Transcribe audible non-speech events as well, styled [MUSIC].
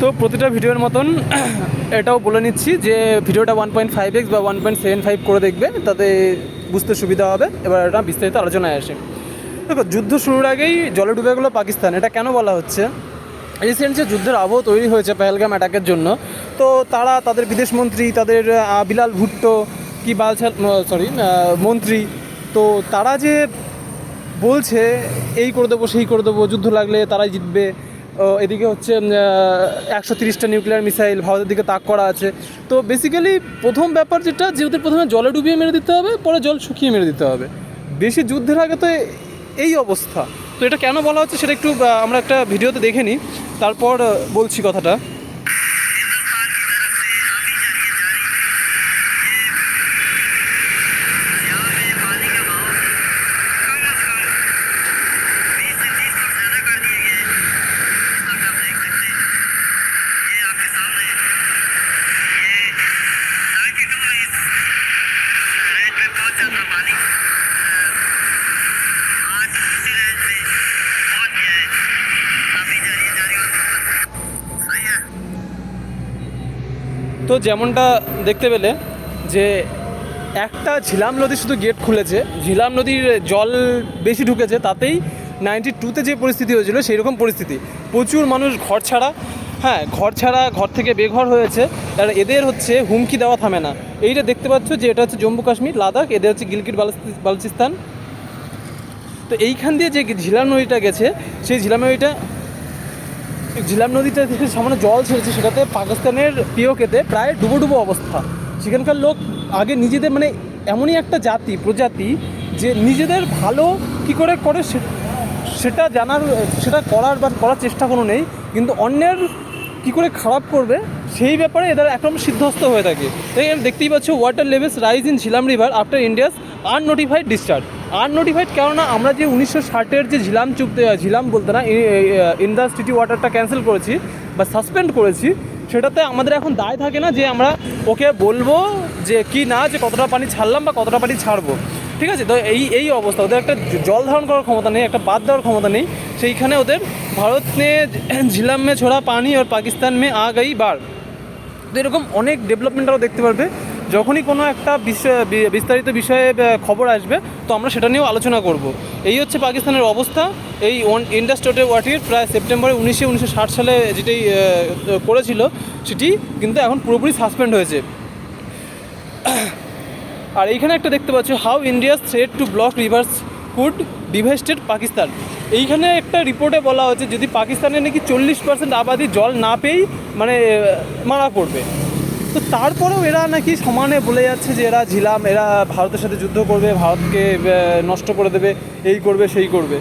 তো প্রতিটা ভিডিওর মতন [CLEARS THROAT] এটাও বলে নিচ্ছি যে ভিডিওটা ওয়ান পয়েন্ট ফাইভ এক্স বা ওয়ান পয়েন্ট সেভেন ফাইভ করে দেখবে, তাতে বুঝতে সুবিধা হবে। এবার এটা বিস্তারিত আলোচনায় আসে। দেখো, যুদ্ধ শুরুর আগেই জলে ডুবে গেলো পাকিস্তান। এটা কেন বলা হচ্ছে? রিসেন্ট যে যুদ্ধের আবহ তৈরি হয়েছে পেহেলগাম অ্যাটাকের জন্য, তো তারা তাদের বিদেশমন্ত্রী তাদের বিলাল ভুট্টো কি বালছাল সরি মন্ত্রী, তো তারা যে বলছে, এই করে দেবো, সেই করে দেবো, যুদ্ধ লাগলে তারাই জিতবে এদিকে হচ্ছে একশো তিরিশটা নিউক্লিয়ার মিসাইল ভারতের দিকে তাক করা আছে। তো বেসিক্যালি প্রথম ব্যাপার যেটা, যে ওদের প্রথমে জলে ডুবিয়ে মেরে দিতে হবে, পরে জল শুকিয়ে মেরে দিতে হবে। বেশি যুদ্ধের আগে তো এই অবস্থা। তো এটা কেন বলা হচ্ছে সেটা একটু আমরা একটা ভিডিওতে দেখে নিই। তারপর বলছি কথাটা। তো যেমনটা দেখতে পেলে যে একটা ঝিলাম নদী শুধু গেট খুলেছে, ঝিলাম নদীর জল বেশি ঢুকেছে, তাতেই নাইনটি টুতে যে পরিস্থিতি হয়েছিল সেই রকম পরিস্থিতি। প্রচুর মানুষ ঘর ছাড়া হ্যাঁ ঘর ছাড়া ঘর থেকে বেঘর হয়েছে। আর এদের হচ্ছে হুমকি দেওয়া থামে না। এইটা দেখতে পাচ্ছ যে এটা হচ্ছে জম্মু কাশ্মীর, লাদাখ, এদের হচ্ছে গিলগিট বালুচিস্তান। তো এইখান দিয়ে যে ঝিলাম নদীটা গেছে, সেই ঝিলাম নদীটা ঝিলাম নদীটা থেকে সামনে জল ছেড়েছে, সেটাতে পাকিস্তানের পিওকেতে প্রায় ডুবো ডুবো অবস্থা। সেখানকার লোক আগে নিজেদের মানে এমনই একটা জাতি, প্রজাতি, যে নিজেদের ভালো কি করে করে সেটা জানার সেটা করার বা করার চেষ্টা কোনো নেই। কিন্তু অন্যের কি করে খারাপ করবে? সেই ব্যাপারে এদের একদম সিদ্ধস্ত হয়ে থাকে। তাই দেখতেই পাচ্ছ water levels rise in Jhelum river after India's unnotified discharge unnotified কেননা, আমরা যে উনিশশো ষাটের যে ঝিলাম চুক্তি ঝিলাম বলতে না ইন্ডাস্ট্রিটি ওয়াটারটা ক্যান্সেল করেছি বা সাসপেন্ড করেছি, সেটাতে আমাদের এখন দায় থাকে না যে আমরা ওকে বলব যে কি না, যে কতটা পানি ছাড়লাম বা কতটা পানি ছাড়বো। ঠিক আছে? তো এই এই অবস্থা। ওদের একটা জল ধারণ করার ক্ষমতা নেই, একটা বাদ দেওয়ার ক্ষমতা নেই। সেইখানে ওদের ভারত ঝিলাম মে ছোড়া পানি আর পাকিস্তান মে আ গই বার। তো এরকম অনেক ডেভেলপমেন্ট আরও দেখতে পারবে। যখনই কোনো একটা বিস্তারিত বিষয়ে খবর আসবে, তো আমরা সেটা নিয়েও আলোচনা করব। এই হচ্ছে পাকিস্তানের অবস্থা। এই ইন্ডাস টোটে ওয়াটির প্রায় সেপ্টেম্বরে উনিশে উনিশশো ষাট সালে যেটি করেছিল, সেটি কিন্তু এখন পুরোপুরি সাসপেন্ড হয়েছে। আর এইখানে একটা দেখতে পাচ্ছ how India threat to block rivers could devastated Pakistan এইখানে একটা রিপোর্টে বলা হচ্ছে যদি পাকিস্তানে নাকি চল্লিশ পার্সেন্ট আবাদি জল না পেয়েই মানে মারা পড়বে। তো তারপরেও এরা নাকি সমানে বলে যাচ্ছে যে এরা ঝিলাম, এরা ভারতের সাথে যুদ্ধ করবে, ভারতকে নষ্ট করে দেবে, এই করবে, সেই করবে।